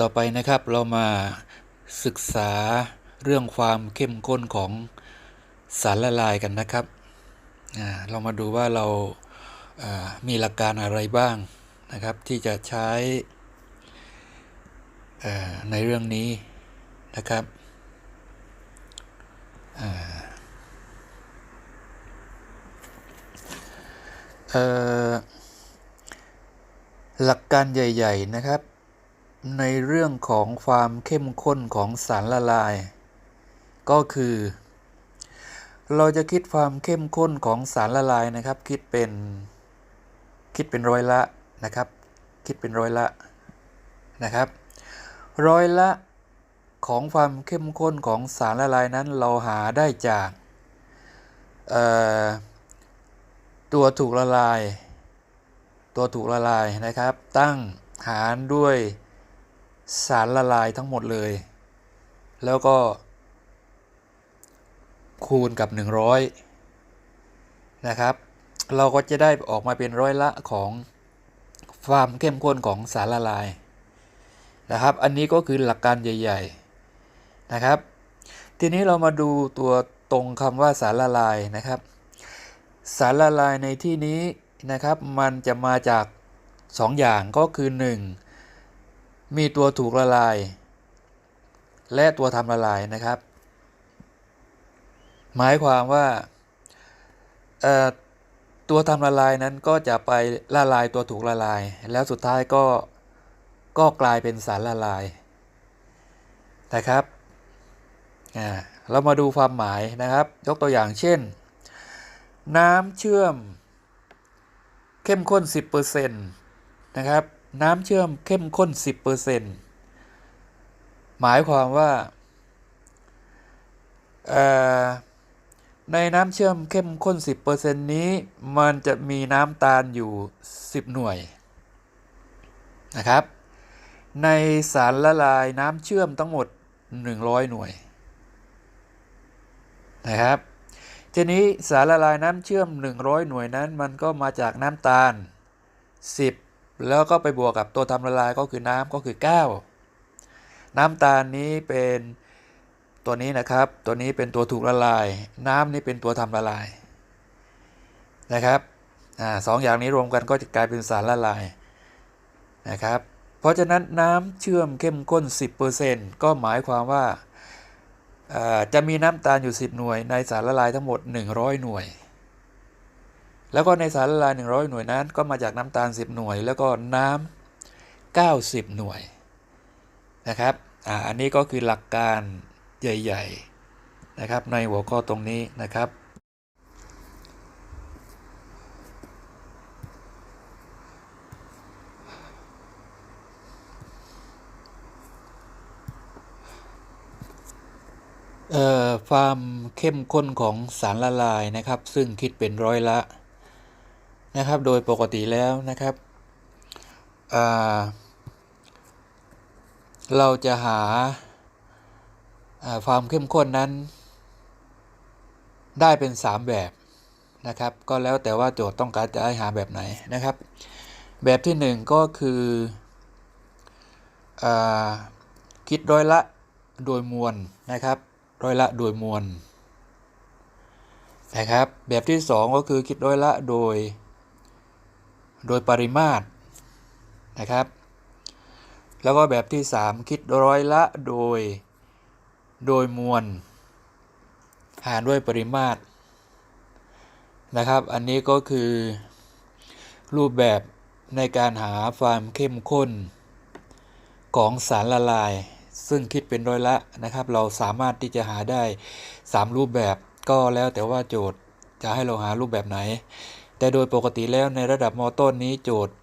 ต่อไปนะครับ เรามาศึกษาเรื่องความเข้มข้นของสารละลายกันนะครับเรามาดูว่าเรามีหลักการอะไรบ้างนะครับ ที่จะใช้ในเรื่องนี้นะครับหลักการใหญ่ ๆ นะครับ ในเรื่องของความเข้มข้นของสารละลาย ก็คือ เราจะคิดความเข้มข้นของสารละลายนะครับ คิดเป็นคิดเป็นร้อยละนะครับ คิดเป็นร้อยละนะครับ ร้อยละของความเข้มข้นของสารละลายนั้นเราหาได้จากตัวถูกละลาย ตัวถูกละลายนะครับ ตั้งหารด้วย สารละลายทั้งหมดเลย แล้วก็ คูณกับ 100 นะครับ เราก็จะได้ออกมาเป็นร้อยละของความเข้มข้นของสารละลายนะครับ อันนี้ก็คือหลักการใหญ่ ๆนะครับ ทีนี้เรามาดูตัวตรงคำว่าสารละลายนะครับ สารละลายในที่นี้นะครับ มันจะมาจาก 2 อย่างก็คือ 1 มีตัวถูกละลาย และตัวทำละลายนะครับ หมายความว่าตัวทำละลายนั้นก็จะไปละลายตัวถูกละลาย แล้วสุดท้ายก็ก็กลายเป็นสารละลายนะครับเรามาดูความหมายนะครับ ยกตัวอย่างเช่น น้ำเชื่อมเข้มข้น 10%นะครับ น้ำเชื่อมเข้มข้น 10%หมายความว่า ในน้ำเชื่อมเข้มข้น 10%นี้ มันจะมีน้ำตาลอยู่ 10 หน่วย นะครับ ในสารละลายน้ำเชื่อมทั้งหมด 100 หน่วย นะครับทีนี้สารละลายน้ำเชื่อม 100 หน่วยนั้น มันก็มาจากน้ำตาล 10 แล้วก็ไปบวกกับตัวทำละลายก็คือน้ำก็คือ 9 น้ำตาลนี้เป็นตัวนี้นะครับ ตัวนี้เป็นตัวถูกละลาย น้ำนี่เป็นตัวทำละลายนะครับอสองอย่างนี้รวมกันก็จะกลายเป็นสารละลายนะครับ เพราะฉะนั้นน้ำเชื่อมเข้มข้น 10%ก็หมายความว่าจะมีน้ำตาลอยู่ 10 หน่วยในสารละลายทั้งหมด 100 หน่วย แล้วก็ในสารละลาย 100 หน่วยนั้น ก็มาจากน้ำตาล 10 หน่วย แล้วก็น้ำ90 หน่วยนะครับออันนี้ก็คือหลักการใหญ่ ๆนะครับ ในหัวข้อตรงนี้นะครับความเข้มข้นของสารละลายนะครับ ซึ่งคิดเป็นร้อยละ นะครับ โดยปกติแล้วนะครับเราจะหาความเข้มข้นนั้น ได้เป็น 3 แบบนะครับ ก็แล้วแต่ว่าโจทย์ต้องการจะให้หาแบบไหนนะครับ แบบที่ 1 ก็คืออคิดร้อยละโดยมวลนะครับ ร้อยละโดยมวลนะครับ แบบที่ 2 ก็คือคิดร้อยละโดย โดยปริมาตรนะครับ แล้วก็แบบที่ 3 คิดร้อยละโดย โดยมวล หารด้วยปริมาตรนะครับ อันนี้ก็คือรูปแบบในการหาความเข้มข้นของสารละลาย ซึ่งคิดเป็นร้อยละนะครับ เราสามารถที่จะหาได้ 3 รูปแบบก็แล้วแต่ว่าโจทย์จะให้เราหารูปแบบไหน แต่โดยปกติแล้วในระดับมต้นนี้โจทย์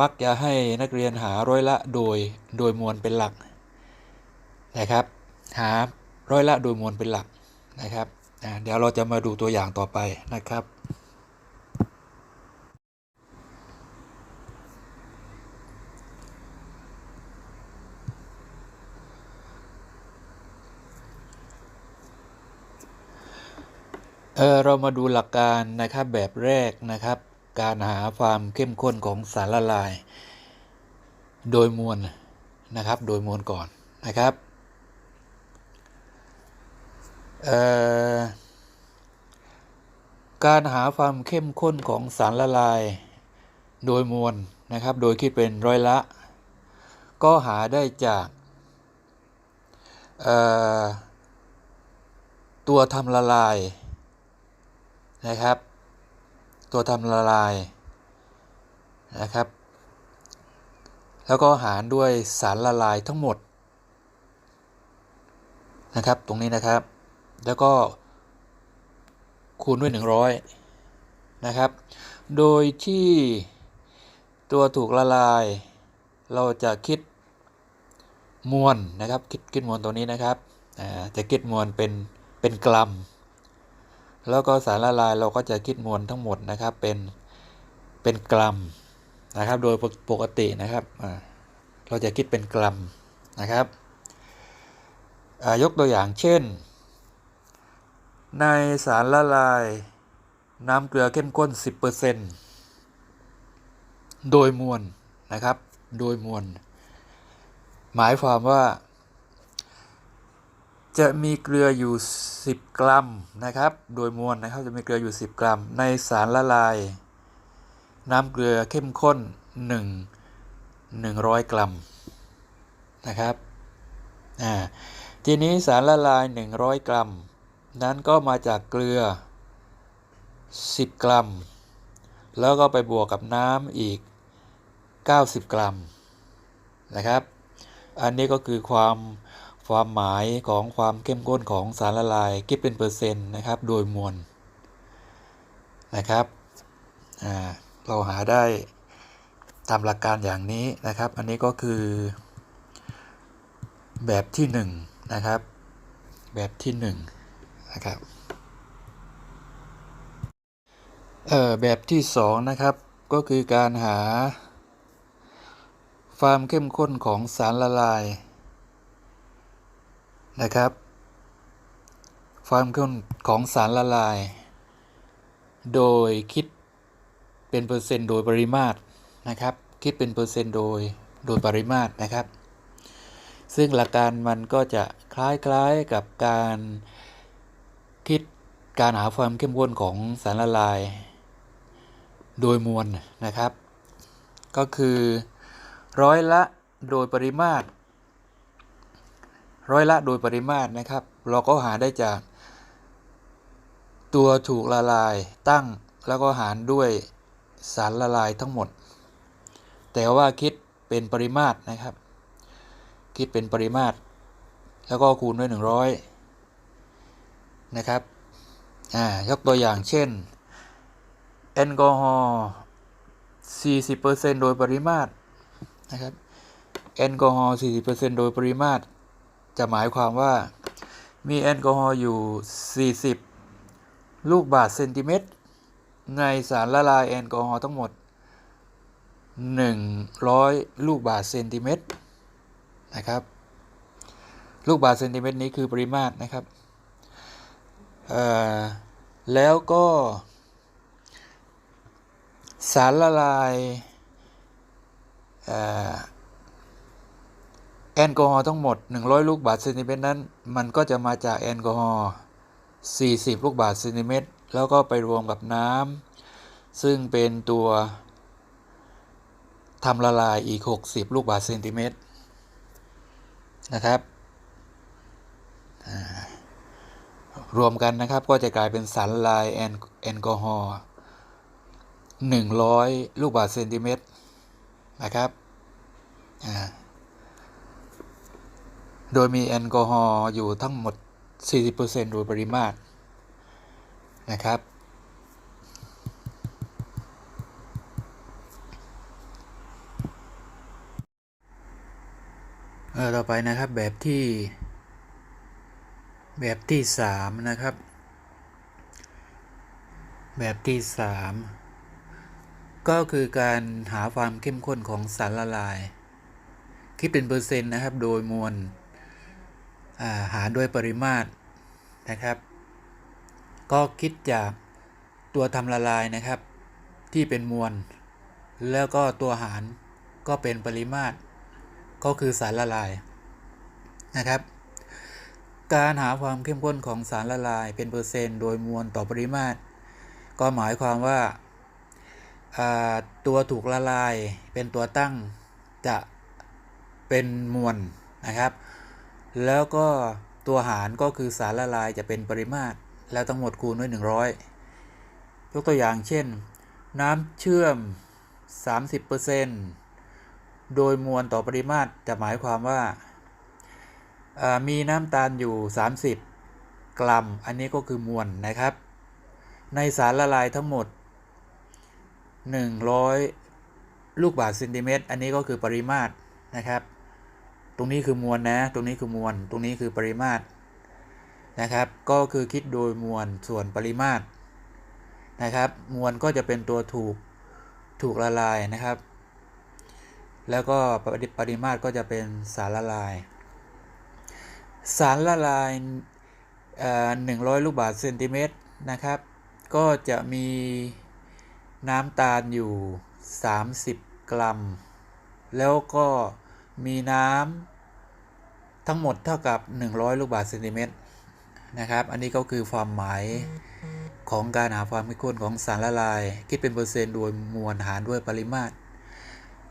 มักจะให้นักเรียนหาร้อยละโดยโดยมวลเป็นหลักนะครับ หาร้อยละโดยมวลเป็นหลักนะครับเดี๋ยวเราจะมาดูตัวอย่างต่อไปนะครับ เเรามาดูหลักการนะครับแบบแรกนะครับ การหาความเข้มข้นของสารละลาย โดยมวลนะครับ โดยมวลก่อนนะครับการหาความเข้มข้นของสารละลาย โดยมวลนะครับ โดยคิดเป็นร้อยละ ก็หาได้จากตัวทำละลาย นะครับ ตัวทำละลายนะครับ แล้วก็หารด้วยสารละลายทั้งหมดนะครับ ตรงนี้นะครับ แล้วก็คูณด้วย 100 นะครับ โดยที่ตัวถูกละลาย เราจะคิดมวลนะครับ คิดคิดมวลตัวนี้นะครับจะคิดมวลเป็นเป็นกรัม แล้วก็สารละลายเราก็จะคิดมวลทั้งหมดนะครับ เป็นเป็นกรัมนะครับ โดยปกตินะครับเราจะคิดเป็นกรัมนะครับยกตัวอย่างเช่น ในสารละลายน้ำเกลือเข้มข้น 10%โดยมวลนะครับ โดยมวล หมายความว่า จะมีเกลืออยู่ 10 กรัมนะครับ โดยมวลนะครับจะมีเกลืออยู่ 10 กรัม ในสารละลาย น้ำเกลือเข้มข้น 1 100 กรัมนะครับอ่าทีนี้สารละลาย 100 กรัม นั้นก็มาจากเกลือ 10 กรัม แล้วก็ไปบวกกับน้ำอีก 90 กรัมนะครับ อันนี้ก็คือความ ความหมายของความเข้มข้นของสารละลายคิดเป็นเปอร์เซ็นต์นะครับ โดยมวลนะครับเราหาได้ตามหลักการอย่างนี้นะครับ อันนี้ก็คือ แบบที่1นงนะครับ แบบที่1นงนะครับเอ่อแบบที่2นะครับก็คือการหาความเข้มข้นของสารละลาย นะครับ ความเข้มข้นของสารละลาย โดยคิดเป็นเปอร์เซ็นต์โดยปริมาตรนะครับ คิดเป็นเปอร์เซ็นต์โดยโดยปริมาตรนะครับ ซึ่งหลักการมันก็จะคล้ายๆกับการคิดการหาความเข้มข้นของสารละลาย โดยมวลนะครับ ก็คือร้อยละโดยปริมาตร ร้อยละโดยปริมาตรนะครับ เราก็หาได้จาก ตัวถูกละลายตั้งแล้วก็หารด้วยสารละลายทั้งหมด แต่ว่าคิดเป็นปริมาตรนะครับ คิดเป็นปริมาตร แล้วก็คูณด้วย 100 นะครับอ่ายกตัวอย่างเช่นแอลกอฮอล์40%โดยปริมาตรนะครับแอลกอฮอล์40%โดยปริมาตร จะหมายความว่ามีแอลกอฮอล์อยู่ 40 ลูกบาศก์เซนติเมตร ในสารละลายแอลกอฮอล์ทั้งหมด 100 ลูกบาศก์เซนติเมตรนะครับ ลูกบาศก์เซนติเมตรนี้คือปริมาตรนะครับแล้วก็ สารละลายอ แอลกอฮอล์ทั้งหมด 100 ลูกบาศก์เซนติเมตรนั้น มันก็จะมาจากแอลกอฮอล์ 40 ลูกบาศก์เซนติเมตร แล้วก็ไปรวมกับน้ำ ซึ่งเป็นตัวทำละลายอีก 60 ลูกบาศก์เซนติเมตร นะครับ รวมกันนะครับก็จะกลายเป็นสารละลายแอลแอลกอฮอล์ 100 ลูกบาศก์เซนติเมตร นะครับ อ่า โดยมีแอลกอฮอล์อยู่ทั้งหมด 40%โดยปริมาตรนะครับ เออต่อไปนะครับแบบที่ แบบที่สามนะครับ แบบที่สามก็คือการหาความเข้มข้นของสารละลาย คิดเป็นเปอร์เซ็นต์นะครับ โดยมวล หารด้วยปริมาตรนะครับ ก็คิดจากตัวทำละลายนะครับ ที่เป็นมวล แล้วก็ตัวหารก็เป็นปริมาตร ก็คือสารละลายนะครับ การหาความเข้มข้นของสารละลายเป็นเปอร์เซนต์โดยมวลต่อปริมาตร ก็หมายความว่าอ่าตัวถูกละลายเป็นตัวตั้งจะเป็นมวลนะครับ แล้วก็ตัวหารก็คือสารละลายจะเป็นปริมาตร แล้วทั้งหมดคูณด้วย 100 ยกตัวอย่างเช่น น้ำเชื่อม 30%โดยมวลต่อปริมาตรจะหมายความว่า มีน้ำตาลอยู่ 30 กรัม อันนี้ก็คือมวลนะครับ ในสารละลายทั้งหมด 100 ลูกบาศก์เซนติเมตร อันนี้ก็คือปริมาตรนะครับ ตรงนี้คือมวลนะ ตรงนี้คือมวล ตรงนี้คือปริมาตรนะครับ ก็คือคิดโดยมวลส่วนปริมาตรนะครับ มวลก็จะเป็นตัวถูกถูกละลายนะครับ แล้วก็ปริปริมาตรก็จะเป็นสารละลาย สารละลายหนึ่งร้อยลูกบาศก์เซนติเมตรนะครับ ก็จะมีน้ำตาลอยู่ 30 กรัม แล้วก็ มีน้ำทั้งหมดเท่ากับ 100 ลูกบาศก์เซนติเมตรนะครับ อันนี้ก็คือความหมายของการหาความเข้มข้นของสารละลาย คิดเป็นเปอร์เซ็นต์โดยมวลหารด้วยปริมาตร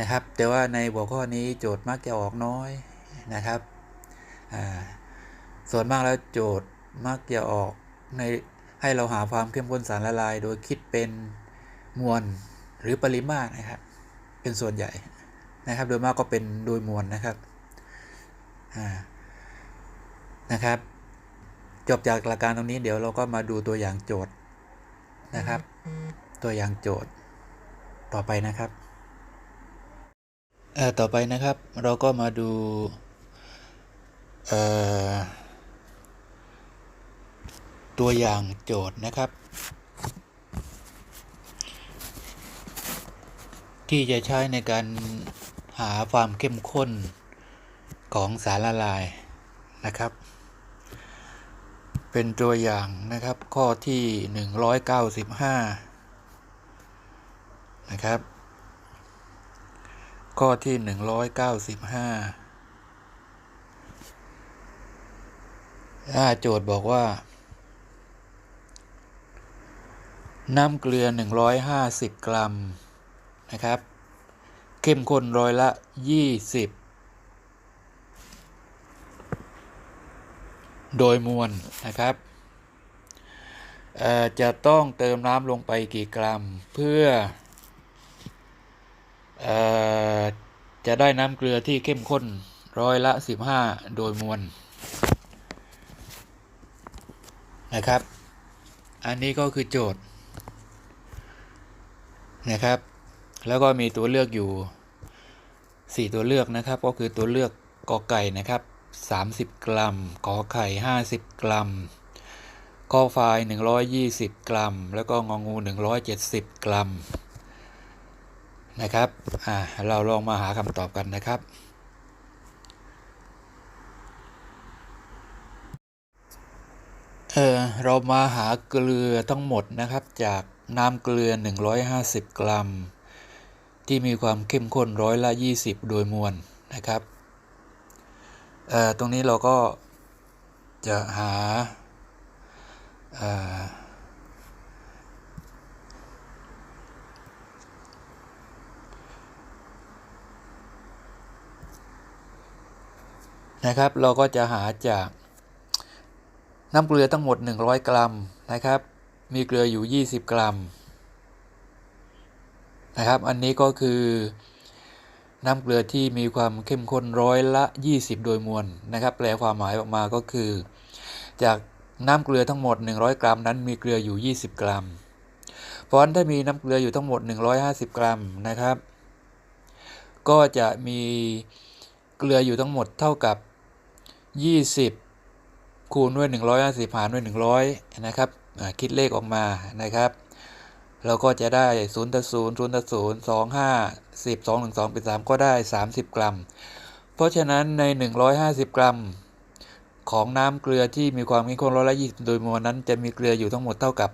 นะครับ แต่ว่าในหัวข้อนี้โจทย์มักจะออกน้อยนะครับส่วนมากแล้วโจทย์มักจะออกในให้เราหาความเข้มข้นสารละลาย โดยคิดเป็นมวลหรือปริมาตรนะครับ เป็นส่วนใหญ่ นะครับ โดยมากก็เป็นโดยมวลนะครับนะครับ จบจากหลักการตรงนี้เดี๋ยวเราก็มาดูตัวอย่างโจทย์นะครับ ตัวอย่างโจทย์ต่อไปนะครับเอ่อต่อไปนะครับ เราก็มาดูเอ่อตัวอย่างโจทย์นะครับ ที่จะใช้ในการ หาความเข้มข้นของสารละลายนะครับ เป็นตัวอย่างนะครับข้อที่ 195 นะครับ ข้อที่ 195อ่าโจทย์บอกว่า น้ำเกลือ 150 กรัมนะครับ เข้มข้นร้อยละ 20 โดยมวลนะครับ จะต้องเติมน้ำลงไปกี่กรัม เพื่อเออจะได้น้ำเกลือที่เข้มข้นร้อยละ 15 โดยมวลนะครับ อันนี้ก็คือโจทย์นะครับ แล้วก็มีตัวเลือกอยู่ 4 ตัวเลือกนะครับ ก็คือตัวเลือกกอไก่นะครับ 30 กรัมขอไข่ 50 กรัมกอควาย120 กรัม แล้วก็งองู 170 กรัมนะครับอ่าเราลองมาหาคำตอบกันนะครับ เออเรามาหาเกลือทั้งหมดนะครับจากน้ำเกลือ 150 กรัม ที่มีความเข้มข้นร้อยละ 20 โดยมวลนะครับ ตรงนี้เราก็จะหานะครับเราก็จะหาจากน้ำเกลือทั้งหมด 100 กรัมนะครับ มีเกลืออยู่ 20 กรัม นะครับ อันนี้ก็คือน้ำเกลือที่มีความเข้มข้นร้อยละ 20 โดยมวลนะครับ แปลความหมายออกมาก็คือ จากน้ำเกลือทั้งหมด 100 กรัมนั้นมีเกลืออยู่ 20 กรัม เพราะฉะนั้นถ้ามีน้ำเกลืออยู่ทั้งหมด 150 กรัมนะครับ ก็จะมีเกลืออยู่ทั้งหมดเท่ากับ 20 คูณด้วย 150 หารด้วย 100 นะครับคิดเลขออกมานะครับ เราก็จะได้0ต่อ0 0ต่อ0 2 5 10 2 1 2เป็น3ก็ได้30กรัม เพราะฉะนั้นใน150กรัม ของน้ำเกลือที่มีความเข้มข้นร้อยละ20โดยมวลนั้นจะมีเกลืออยู่ทั้งหมดเท่ากับ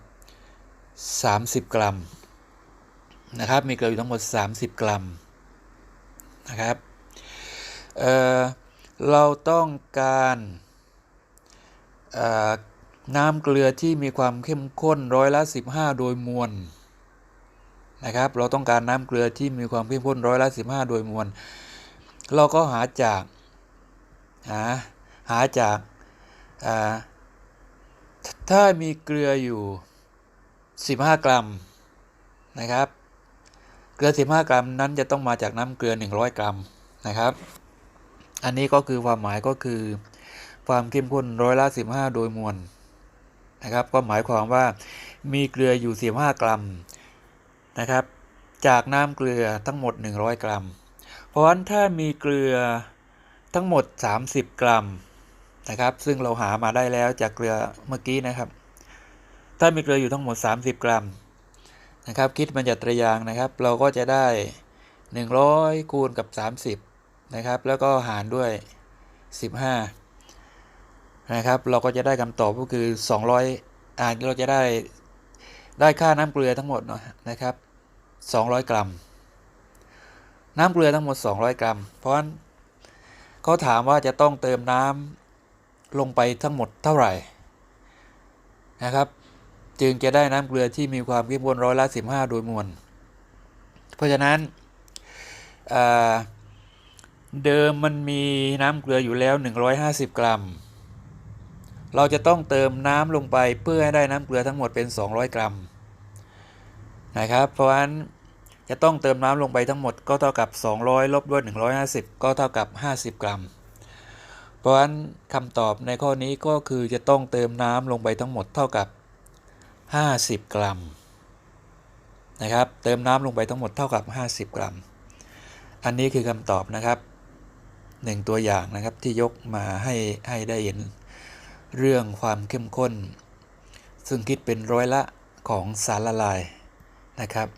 30กรัมนะครับ มีเกลืออยู่ทั้งหมด30กรัมนะครับเเราต้องการ น้ำเกลือที่มีความเข้มข้นร้อยละ 15 โดยมวลนะครับ เราต้องการน้ำเกลือที่มีความเข้มข้นร้อยละ 15 โดยมวล เราก็หาจาก หาหาจากาถ้ามีเกลืออยู่ 15 กรัมนะครับ เกลือ 15 กรัมนั้นจะต้องมาจากน้ำเกลือ 100 กรัมนะครับ อันนี้ก็คือความหมายก็คือความเข้มข้นร้อยละ 15 โดยมวล นะครับ ก็หมายความว่ามีเกลืออยู่15กรัมนะครับ จากน้ำเกลือทั้งหมด 100 กรัม เพราะฉะนั้นถ้ามีเกลือทั้งหมด 30 กรัมนะครับ ซึ่งเราหามาได้แล้วจากเกลือเมื่อกี้นะครับ ถ้ามีเกลืออยู่ทั้งหมด 30 กรัมนะครับ คิดมันจากตรยางนะครับ เราก็จะได้ 100 คูณกับ 30 นะครับ แล้วก็หารด้วย 15 นะครับ เราก็จะได้คำตอบก็คือ 200อ่าเราจะได้ได้ค่าน้ำเกลือทั้งหมดเนาะนะครับ 200 กรัม น้ำเกลือทั้งหมด 200 กรัม เพราะฉะนั้นเขาถามว่าจะต้องเติมน้ำลงไปทั้งหมดเท่าไหร่นะครับ จึงจะได้น้ำเกลือที่มีความเข้มข้นร้อยละ15 โดยมวล เพราะฉะนั้นเดิมมันมีน้ำเกลืออยู่แล้ว 150 กรัม เราจะต้องเติมน้ำลงไปเพื่อให้ได้น้ำเกลือทั้งหมดเป็น 200 กรัมนะครับเพราะฉะนั้นจะต้องเติมน้ำลงไปทั้งหมดก็เท่ากับ 200ลบด้วย 150 ก็เท่ากับ 50 กรัม เพราะฉะนั้นคำตอบในข้อนี้ก็คือจะต้องเติมน้ำลงไปทั้งหมดเท่ากับ 50 กรัมนะครับเติมน้ำลงไปทั้งหมดเท่ากับ 50 กรัม อันนี้คือคำตอบนะครับหนึ่งตัวอย่างนะครับที่ยกมาให้ให้ได้เห็น เรื่องความเข้มข้น ซึ่งคิดเป็นร้อยละของสารละลายนะครับ